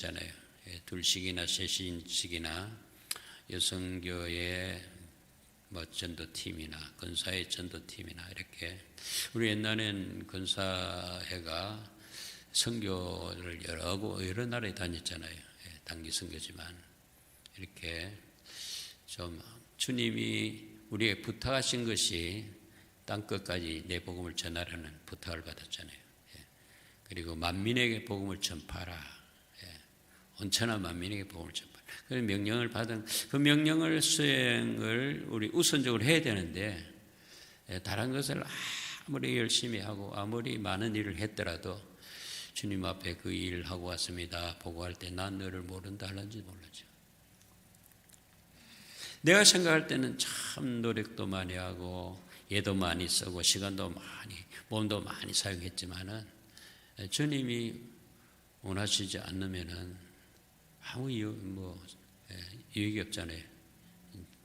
있잖아요. 예, 둘씩이나 셋씩이나 여성교회 뭐 전도팀이나 근사회 전도팀이나 이렇게 우리 옛날엔 근사회가 선교를 여러 고 여러 나라에 다녔잖아요. 예, 단기 선교지만 이렇게 좀 주님이 우리에게 부탁하신 것이 땅 끝까지 내 복음을 전하라는 부탁을 받았잖아요. 예, 그리고 만민에게 복음을 전파하라. 예, 온천한 만민에게 복음을 전파하라. 그 명령을 받은 그 명령을 수행을 우리 우선적으로 해야 되는데 예, 다른 것을 아무리 열심히 하고 아무리 많은 일을 했더라도 주님 앞에 그 일을 하고 왔습니다. 보고할 때 난 너를 모른다 하는지 몰랐죠. 내가 생각할 때는 참 노력도 많이 하고 예도 많이 쓰고 시간도 많이 몸도 많이 사용했지만은 주님이 원하시지 않으면은 아무 이유 뭐 유익이 없잖아요.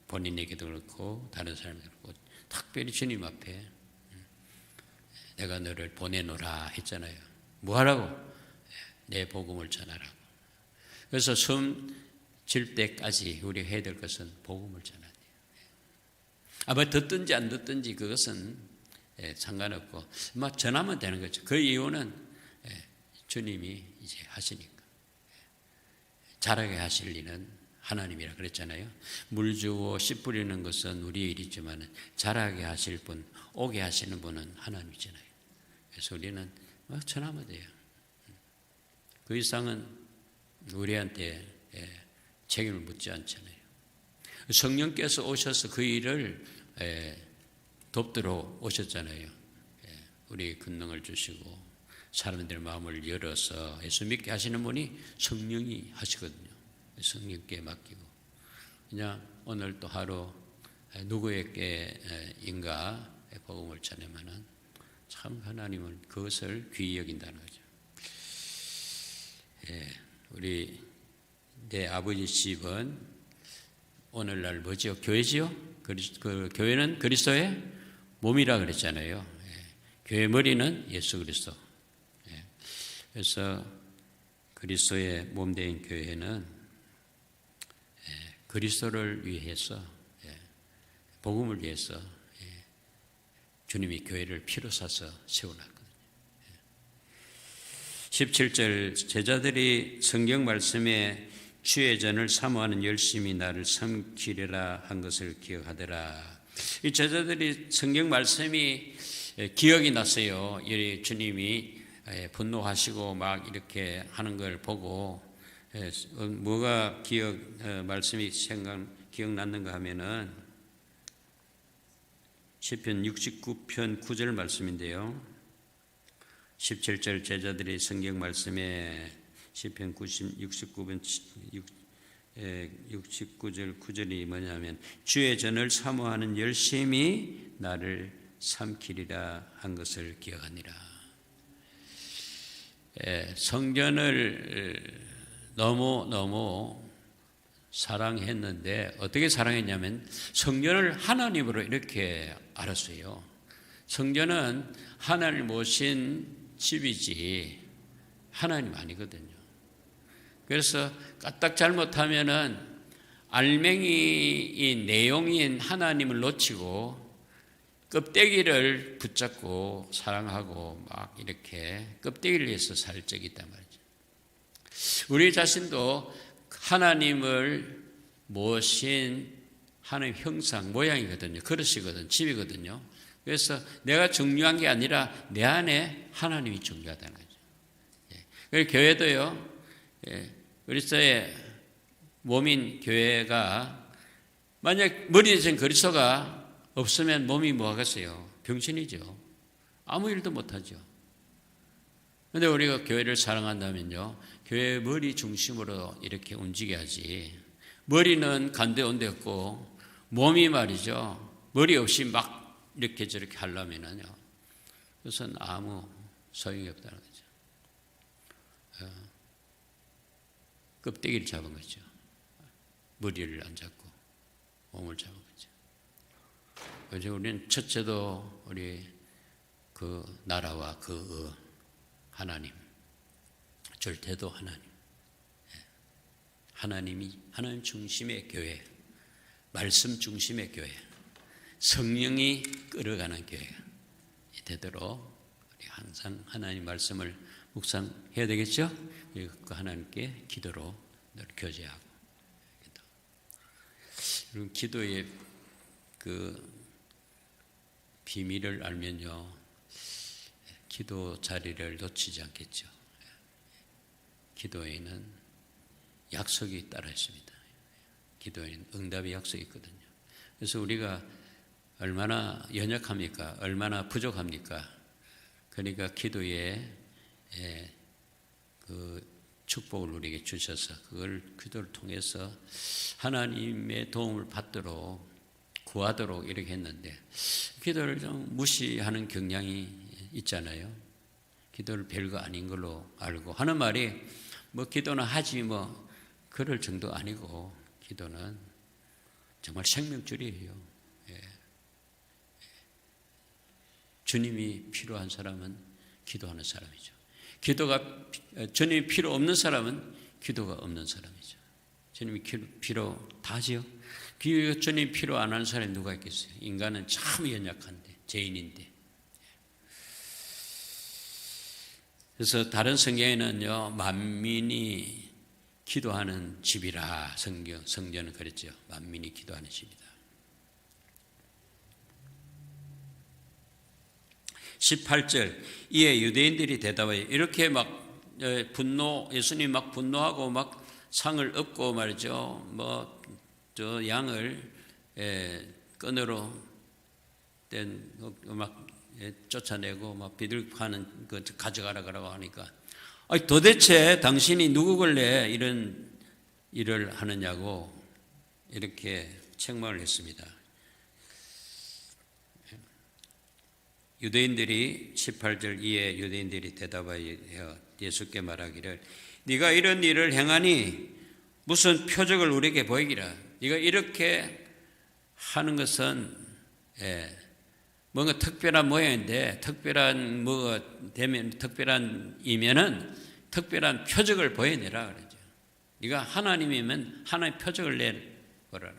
본인에게도 그렇고 다른 사람에게도 그렇고 특별히 주님 앞에 내가 너를 보내노라 했잖아요. 뭐 하라고? 내 복음을 전하라고. 그래서 숨 질 때까지 우리 해야 될 것은 복음을 돼요. 아마 듣든지 안 듣든지 그것은 상관없고 막 전하면 되는 거죠. 그 이유는 주님이 이제 하시니까 잘하게 하실 리는 하나님이라 그랬잖아요. 물 주고 씨 뿌리는 것은 우리의 일이지만 잘하게 하실 분, 오게 하시는 분은 하나님이잖아요. 그래서 우리는 막 전하면 돼요. 그 이상은 우리한테 책임을 묻지 않잖아요. 성령께서 오셔서 그 일을 돕도록 오셨잖아요. 우리 근능을 주시고 사람들의 마음을 열어서 예수 믿게 하시는 분이 성령이 하시거든요. 성령께 맡기고 그냥 오늘 또 하루 누구에게인가 복음을 전하면은 참 하나님은 그것을 귀히 여긴다는 거죠. 예, 우리 내 아버지 집은 오늘날 뭐지요? 교회지요? 그 교회는 그리스도의 몸이라 그랬잖아요. 예, 교회 머리는 예수 그리스도. 예, 그래서 그리스도의 몸된 교회는 예, 그리스도를 위해서 예, 복음을 위해서 예, 주님이 교회를 피로 사서 세워놨거든요. 17절 제자들이 성경 말씀에 주의 전을 사모하는 열심히 나를 삼키리라 한 것을 기억하더라. 이 제자들이 성경 말씀이 기억이 났어요. 이 주님이 분노하시고 막 이렇게 하는 걸 보고 뭐가 기억 말씀이 생각 기억났는가 하면은 시편 69편 9절 말씀인데요. 17절 제자들이 성경 말씀에 시편 90, 69번 69절 9절이 뭐냐면 주의 전을 사모하는 열심히 나를 삼키리라 한 것을 기억하니라. 성전을 너무 너무 사랑했는데 어떻게 사랑했냐면 성전을 하나님으로 이렇게 알았어요. 성전은 하나님 모신 집이지 하나님 아니거든요. 그래서 까딱 잘못하면은 알맹이 내용인 하나님을 놓치고 껍데기를 붙잡고 사랑하고 막 이렇게 껍데기를 위해서 살 적이 있단 말이죠. 우리 자신도 하나님을 모신 하나님 형상, 모양이거든요. 그릇이거든요. 집이거든요. 그래서 내가 중요한 게 아니라 내 안에 하나님이 중요하다는 거죠. 그 교회도요, 그리스도의 몸인 교회가 만약 머리에 진 그리스도가 없으면 몸이 뭐 하겠어요? 병신이죠. 아무 일도 못하죠. 근데 우리가 교회를 사랑한다면요, 교회 머리 중심으로 이렇게 움직여야지. 머리는 간대온데 없고, 몸이 말이죠. 머리 없이 막 이렇게 저렇게 하려면은요, 그것은 아무 소용이 없다는 거죠. 껍데기를 잡은 거죠. 머리를 안 잡고 몸을 잡은 거죠. 그래서 우리는 첫째도 우리 그 나라와 그 하나님, 절대도 하나님, 하나님이 하나님 중심의 교회, 말씀 중심의 교회, 성령이 끌어가는 교회가 되도록 우리 항상 하나님 말씀을 묵상해야 되겠죠? 그 하나님께 기도로 늘 교제하고. 그리고 기도의 그 비밀을 알면요, 기도 자리를 놓치지 않겠죠. 기도에는 약속이 따라 있습니다. 기도에는 응답의 약속이 있거든요. 그래서 우리가 얼마나 연약합니까? 얼마나 부족합니까? 그러니까 기도에 예, 그 축복을 우리에게 주셔서 그걸 기도를 통해서 하나님의 도움을 받도록 구하도록 이렇게 했는데 기도를 좀 무시하는 경향이 있잖아요. 기도를 별거 아닌 걸로 알고 하는 말이 뭐 기도는 하지 뭐 그럴 정도 아니고 기도는 정말 생명줄이에요. 예. 주님이 필요한 사람은 기도하는 사람이죠. 기도가 주님이 필요 없는 사람은 기도가 없는 사람이죠. 주님이 필요 다지요. 주님 필요 안 하는 사람이 누가 있겠어요? 인간은 참 연약한데 죄인인데. 그래서 다른 성경에는요 만민이 기도하는 집이라 성경 성전은 그랬죠. 만민이 기도하는 집이다. 18절 이에 유대인들이 대답하여 이렇게 막 분노 예수님 막 분노하고 막 상을 업고 말이죠. 뭐 저 양을 끈으로 된막 쫓아내고 막 비둘하는 그 가져가라 그러고 하니까 아니 도대체 당신이 누구길래 이런 일을 하느냐고 이렇게 책망을 했습니다. 유대인들이 18절 이에 유대인들이 대답하여 예수께 말하기를 네가 이런 일을 행하니 무슨 표적을 우리에게 보이기라 네가 이렇게 하는 것은 예, 뭔가 특별한 모양인데 특별한 뭐가 되면 특별한 이면은 특별한 표적을 보여내라 그러죠. 네가 하나님이면 하나님 표적을 내거라.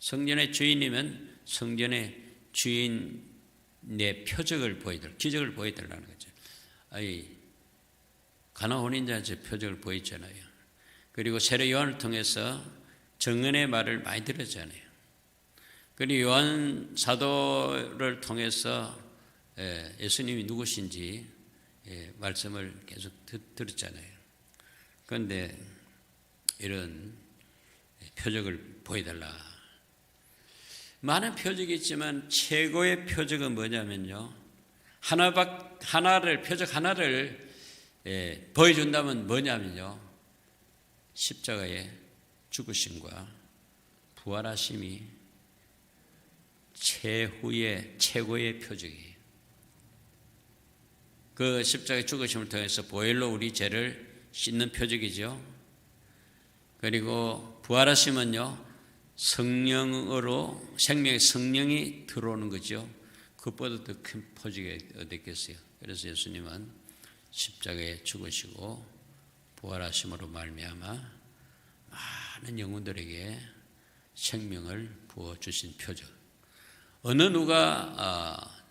성전의 주인이면 성전의 주인 내 표적을 보여달, 기적을 보여달라는 거죠. 아이 가나 혼인자한테 표적을 보였잖아요. 그리고 세례 요한을 통해서 정은의 말을 많이 들었잖아요. 그리고 요한 사도를 통해서 예, 예수님이 누구신지 예, 말씀을 계속 들었잖아요. 그런데 이런 표적을 보여달라. 많은 표적이 있지만 최고의 표적은 뭐냐면요. 하나밖 하나를 표적 하나를 예, 보여준다면 뭐냐면요. 십자가의 죽으심과 부활하심이 최후의 최고의 표적이에요. 그 십자가의 죽으심을 통해서 보혈로 우리 죄를 씻는 표적이죠. 그리고 부활하심은요. 성령으로 생명의 성령이 들어오는 거죠. 그것보다 더 큰 표적이 어딨겠어요. 그래서 예수님은 십자가에 죽으시고 부활하심으로 말미암아 많은 영혼들에게 생명을 부어 주신 표적. 어느 누가 아,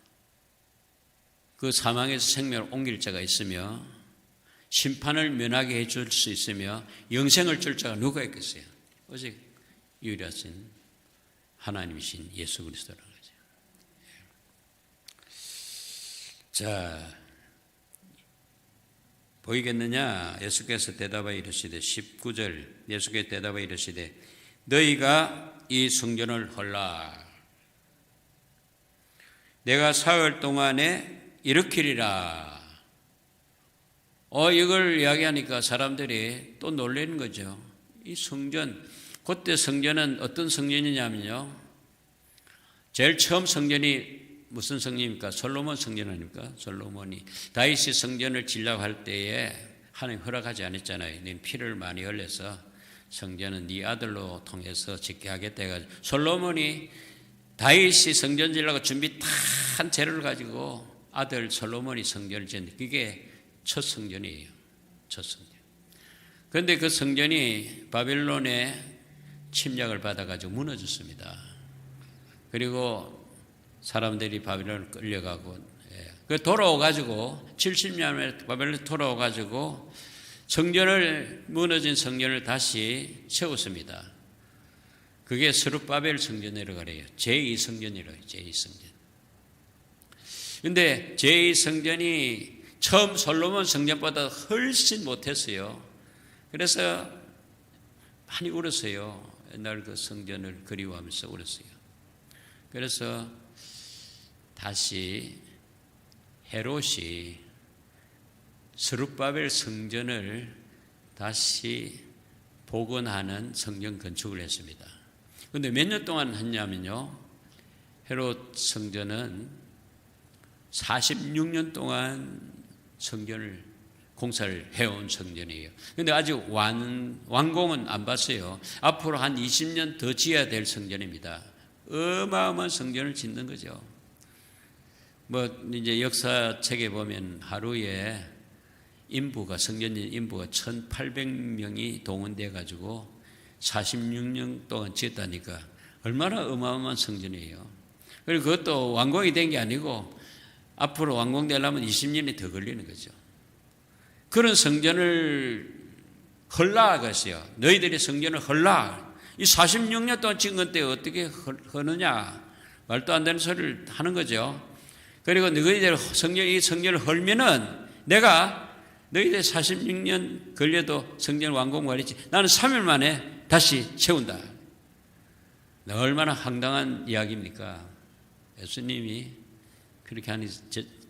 그 사망에서 생명을 옮길 자가 있으며 심판을 면하게 해줄 수 있으며 영생을 줄 자가 누가 있겠어요? 오직 유일하신 하나님이신 예수 그리스도라는 거죠. 자, 보이겠느냐? 예수께서 대답하 이르시되 19절 예수께서 대답하 이르시되 너희가 이 성전을 헐라 내가 사흘 동안에 일으키리라 어 이걸 이야기하니까 사람들이 또 놀라는 거죠. 이 성전 그때 성전은 어떤 성전이냐면요. 제일 처음 성전이 무슨 성전입니까? 솔로몬 성전 아닙니까? 솔로몬이 다윗이 성전을 지려고 할 때에 하나님 허락하지 않았잖아요. 네 피를 많이 흘려서 성전은 네 아들로 통해서 짓게 하겠다 해가지고 솔로몬이 다윗이 성전 지려고 준비 다 한 재료를 가지고 아들 솔로몬이 성전을 짓는데 그게 첫 성전이에요. 첫 성전. 그런데 그 성전이 바벨론의 침략을 받아가지고 무너졌습니다. 그리고 사람들이 바벨론을 끌려가고 예. 그 돌아오가지고 70년 만에 바벨론 돌아오가지고 성전을 무너진 성전을 다시 세웠습니다. 그게 스룹바벨 성전이라고 그래요. 제2성전이라고 제2성전. 근데 제2성전이 처음 솔로몬 성전보다 훨씬 못했어요. 그래서 많이 울었어요. 옛날 그 성전을 그리워하면서 울었어요. 그래서 다시 헤롯이 스룹바벨 성전을 다시 복원하는 성전 건축을 했습니다. 근데 몇 년 동안 했냐면요. 헤롯 성전은 46년 동안 성전을 공사를 해온 성전이에요. 근데 아직 완, 완공은 안 봤어요. 앞으로 한 20년 더 지어야 될 성전입니다. 어마어마한 성전을 짓는 거죠. 뭐, 이제 역사책에 보면 하루에 인부가, 성전인 인부가 1,800명이 동원돼 가지고 46년 동안 지었다니까 얼마나 어마어마한 성전이에요. 그리고 그것도 완공이 된 게 아니고 앞으로 완공되려면 20년이 더 걸리는 거죠. 그런 성전을 헐라 그랬어요. 너희들이 성전을 헐라. 이 46년 동안 찍은 건데 어떻게 허느냐. 말도 안 되는 소리를 하는 거죠. 그리고 너희들 성전, 이 성전을 헐면은 내가 너희들 46년 걸려도 성전 완공 완리지. 나는 3일 만에 다시 채운다. 얼마나 황당한 이야기입니까? 예수님이 그렇게 하니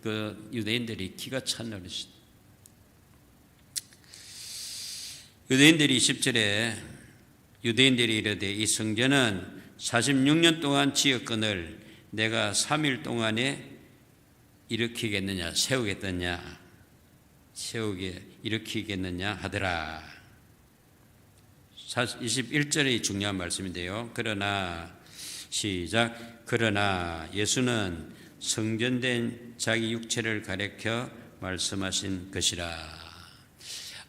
그 유대인들이 기가 찬 노릇이 유대인들이 20절에 유대인들이 이르되 이 성전은 46년 동안 지었건을 내가 3일 동안에 일으키겠느냐 세우겠느냐 세우게 일으키겠느냐 하더라. 21절이 중요한 말씀인데요. 그러나 시작. 그러나 예수는 성전된 자기 육체를 가리켜 말씀하신 것이라.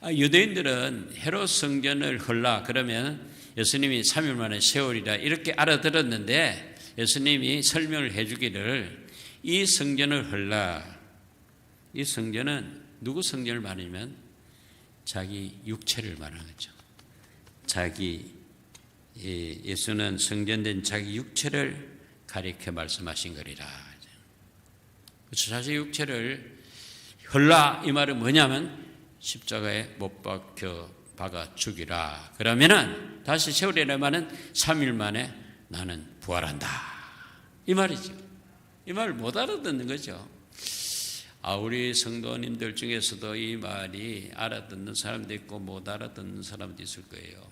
아, 유대인들은 헤롯 성전을 헐라 그러면 예수님이 3일 만에 세월이라 이렇게 알아들었는데 예수님이 설명을 해주기를 이 성전을 헐라 이 성전은 누구 성전을 말하면 자기 육체를 말하는 거죠. 자기 예수는 성전된 자기 육체를 가리켜 말씀하신 거리라. 자기 육체를 헐라 이 말은 뭐냐면 십자가에 못 박혀 박아 죽이라. 그러면은 다시 세월이라 말은 3일 만에 나는 부활한다. 이 말이죠. 이 말을 못 알아듣는 거죠. 아, 우리 성도님들 중에서도 이 말이 알아듣는 사람도 있고 못 알아듣는 사람도 있을 거예요.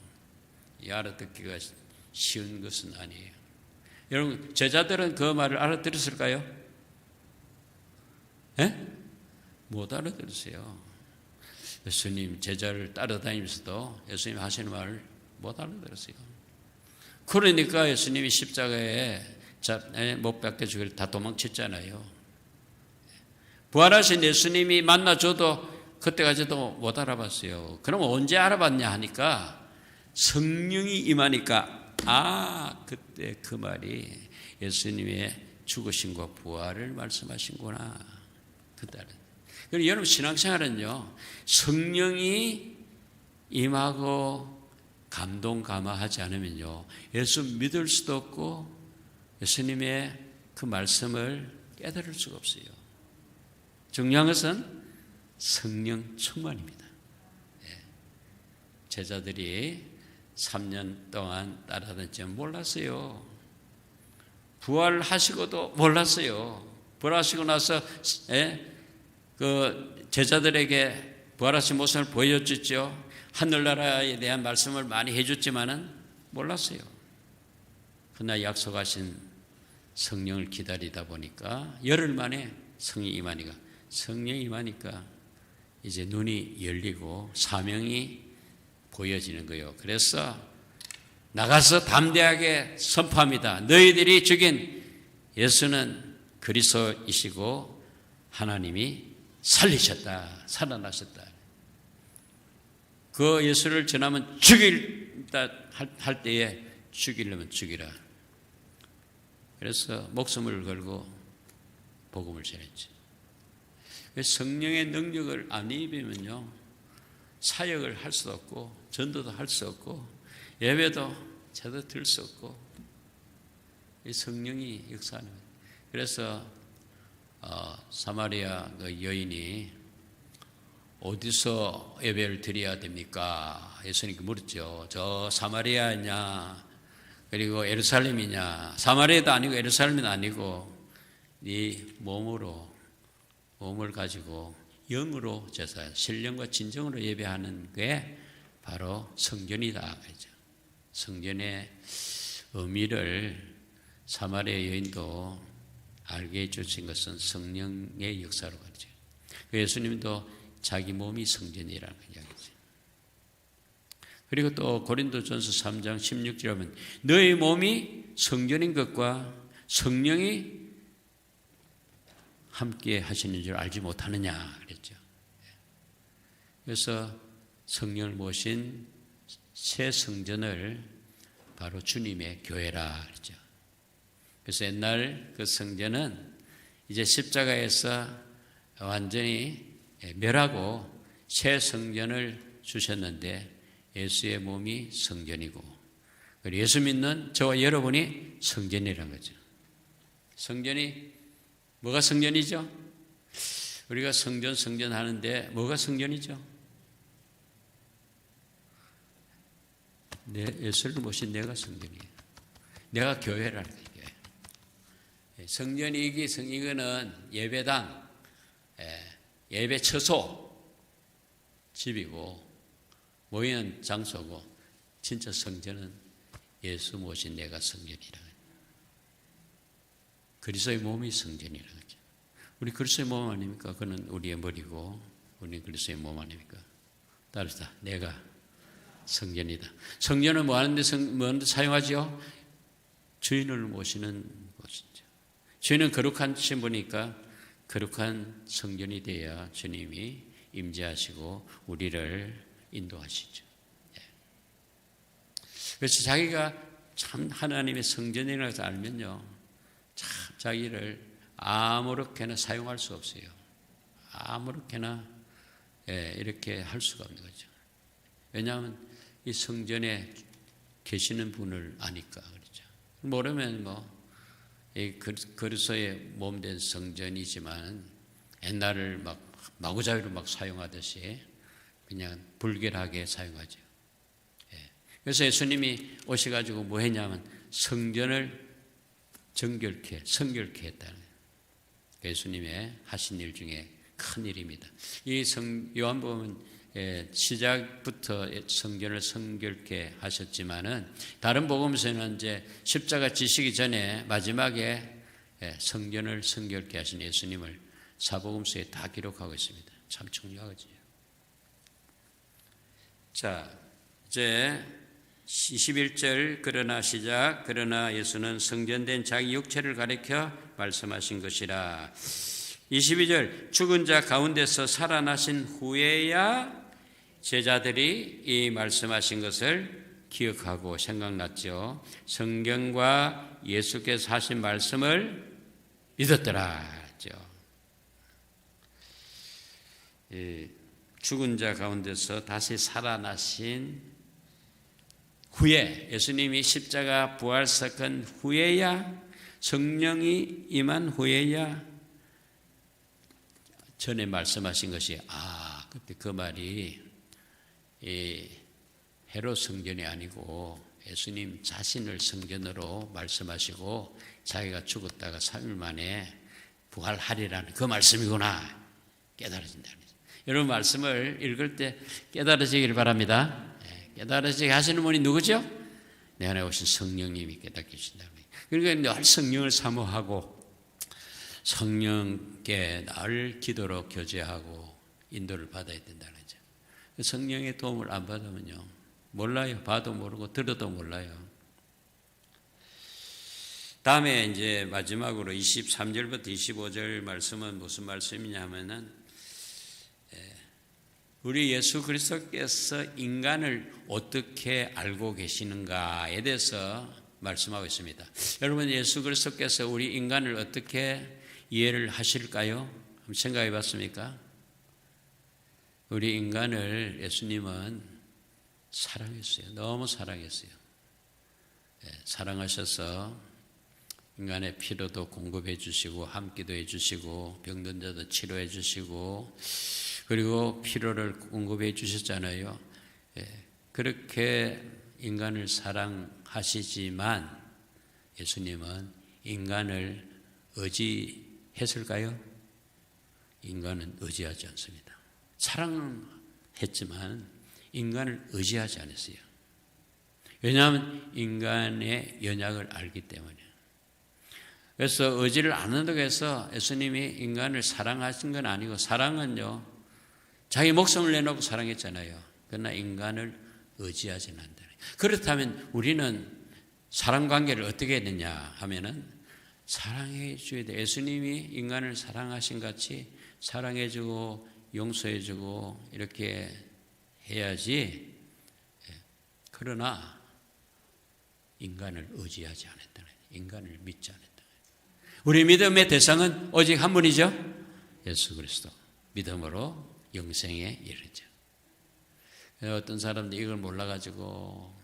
이 알아듣기가 쉬운 것은 아니에요. 여러분, 제자들은 그 말을 알아들었을까요? 예? 못 알아들었어요. 예수님 제자를 따라다니면서도 예수님 하시는 말을 못 알아들었어요. 그러니까 예수님이 십자가에 못 박혀 죽일 다 도망쳤잖아요. 부활하신 예수님이 만나줘도 그때까지도 못 알아봤어요. 그럼 언제 알아봤냐 하니까 성령이 임하니까 아 그때 그 말이 예수님의 죽으신과 부활을 말씀하신구나. 그때는 그리고 여러분 신앙생활은요 성령이 임하고 감동 감화하지 않으면요 예수 믿을 수도 없고 예수님의 그 말씀을 깨달을 수가 없어요. 중요한 것은 성령 충만입니다. 예. 제자들이 3년 동안 따라다녔지 몰랐어요. 부활하시고도 몰랐어요. 부활하시고 나서 예? 그 제자들에게 부활하신 모습을 보여줬죠. 하늘나라에 대한 말씀을 많이 해줬지만은 몰랐어요. 그러나 약속하신 성령을 기다리다 보니까 열흘 만에 성이 임하니까 성령이 임하니까 이제 눈이 열리고 사명이 보여지는 거예요. 그래서 나가서 담대하게 선포합니다. 너희들이 죽인 예수는 그리스도이시고 하나님이 살리셨다. 살아나셨다. 그 예수를 전하면 죽일다 할 때에 죽이려면 죽이라. 그래서 목숨을 걸고 복음을 전했지. 성령의 능력을 안 입으면요 사역을 할 수 없고 전도도 할 수 없고 예배도 제대로 들 수 없고 이 성령이 역사하는 거예요. 그래서 어, 사마리아 그 여인이 어디서 예배를 드려야 됩니까? 예수님께 물었죠. 저 사마리아냐 그리고 예루살렘이냐 사마리아도 아니고 예루살렘도 아니고 네 몸으로 몸을 가지고 영으로 제사 신령과 진정으로 예배하는 게 바로 성전이다. 성전의 의미를 사마리아 여인도 알게 해주신 것은 성령의 역사로 가죠. 예수님도 자기 몸이 성전이라는 이야기죠. 그리고 또 고린도전서 3장 16절에 보면 너의 몸이 성전인 것과 성령이 함께 하시는 줄 알지 못하느냐 그랬죠. 그래서 성령을 모신 새 성전을 바로 주님의 교회라 그랬죠. 그래서 옛날 그 성전은 이제 십자가에서 완전히 멸하고 새 성전을 주셨는데 예수의 몸이 성전이고 예수 믿는 저와 여러분이 성전이라는 거죠. 성전이 뭐가 성전이죠? 우리가 성전 성전 하는데 뭐가 성전이죠? 내 예수를 모신 내가 성전이에요. 내가 교회라는 거예요. 성전이 이기 성 이거는 예배당, 예배 처소, 집이고 모이는 장소고 진짜 성전은 예수 모신 내가 성전이라. 그리스도의 몸이 성전이라. 우리 그리스도의 몸 아닙니까? 그는 우리의 머리고 우리 그리스도의 몸 아닙니까? 따르다 내가 성전이다. 성전은 뭐 하는데 성, 뭐 하는데 사용하죠? 주인을 모시는 곳이죠. 주인은 거룩한 신부니까 거룩한 성전이 되어야 주님이 임재하시고 우리를 인도하시죠. 예. 그래서 자기가 참 하나님의 성전이라고 알면요. 참 자기를 아무렇게나 사용할 수 없어요. 아무렇게나 예, 이렇게 할 수가 없는 거죠. 왜냐하면 이 성전에 계시는 분을 아니까 그렇죠. 모르면 뭐 그리스도의 몸된 성전이지만 옛날을 막 마구자비로 막 사용하듯이 그냥 불결하게 사용하죠. 예. 그래서 예수님이 오셔가지고 뭐 했냐면 성전을 정결케, 성결케 했다는 예수님의 하신 일 중에 큰 일입니다. 이 성, 요한복음은 예, 시작부터 성전을 성결케 하셨지만은 다른 복음서는 이제 십자가 지시기 전에 마지막에 예, 성전을 성결케 하신 예수님을 사복음서에 다 기록하고 있습니다. 참 중요하죠. 자, 이제 21절 그러나 시작 그러나 예수는 성전된 자기 육체를 가리켜 말씀하신 것이라 22절 죽은 자 가운데서 살아나신 후에야 제자들이 이 말씀하신 것을 기억하고 생각났죠. 성경과 예수께서 하신 말씀을 믿었더라. 죽은 자 가운데서 다시 살아나신 후에 예수님이 십자가 부활사건 후에야 성령이 임한 후에야 전에 말씀하신 것이 아 그때 그 말이 헤로 성전이 아니고 예수님 자신을 성전으로 말씀하시고 자기가 죽었다가 3일 만에 부활하리라는 그 말씀이구나 깨달아진다. 여러분 말씀을 읽을 때 깨달아지길 바랍니다. 깨달아지게 하시는 분이 누구죠? 내 안에 오신 성령님이 깨닫게 해주신다. 그러니까 늘 성령을 사모하고 성령께 날 기도로 교제하고 인도를 받아야 된다는 거죠. 성령의 도움을 안 받으면요. 몰라요. 봐도 모르고 들어도 몰라요. 다음에 이제 마지막으로 23절부터 25절 말씀은 무슨 말씀이냐 하면은 우리 예수 그리스도께서 인간을 어떻게 알고 계시는가에 대해서 말씀하고 있습니다. 여러분 예수 그리스도께서 우리 인간을 어떻게 이해를 하실까요? 한번 생각해 봤습니까? 우리 인간을 예수님은 사랑했어요. 너무 사랑했어요. 예, 사랑하셔서 인간의 필요도 공급해 주시고 함께도 해 주시고 병든 자도 치료해 주시고 그리고 필요를 공급해 주셨잖아요. 예, 그렇게 인간을 사랑하시지만 예수님은 인간을 의지했을까요? 인간은 의지하지 않습니다. 사랑했지만 인간을 의지하지 않았어요. 왜냐하면 인간의 연약을 알기 때문에. 그래서 의지를 안 한다고 해서 예수님이 인간을 사랑하신 건 아니고 사랑은요, 자기 목숨을 내놓고 사랑했잖아요. 그러나 인간을 의지하지는 않다. 그렇다면 우리는 사랑 관계를 어떻게 했느냐 하면은 사랑해 줘야 돼. 예수님이 인간을 사랑하신 같이 사랑해 주고 용서해 주고 이렇게 해야지. 예. 그러나 인간을 의지하지 않았다. 인간을 믿지 않았다. 우리 믿음의 대상은 오직 한 분이죠. 예수 그리스도. 믿음으로 영생에 이르죠. 어떤 사람들 이걸 몰라가지고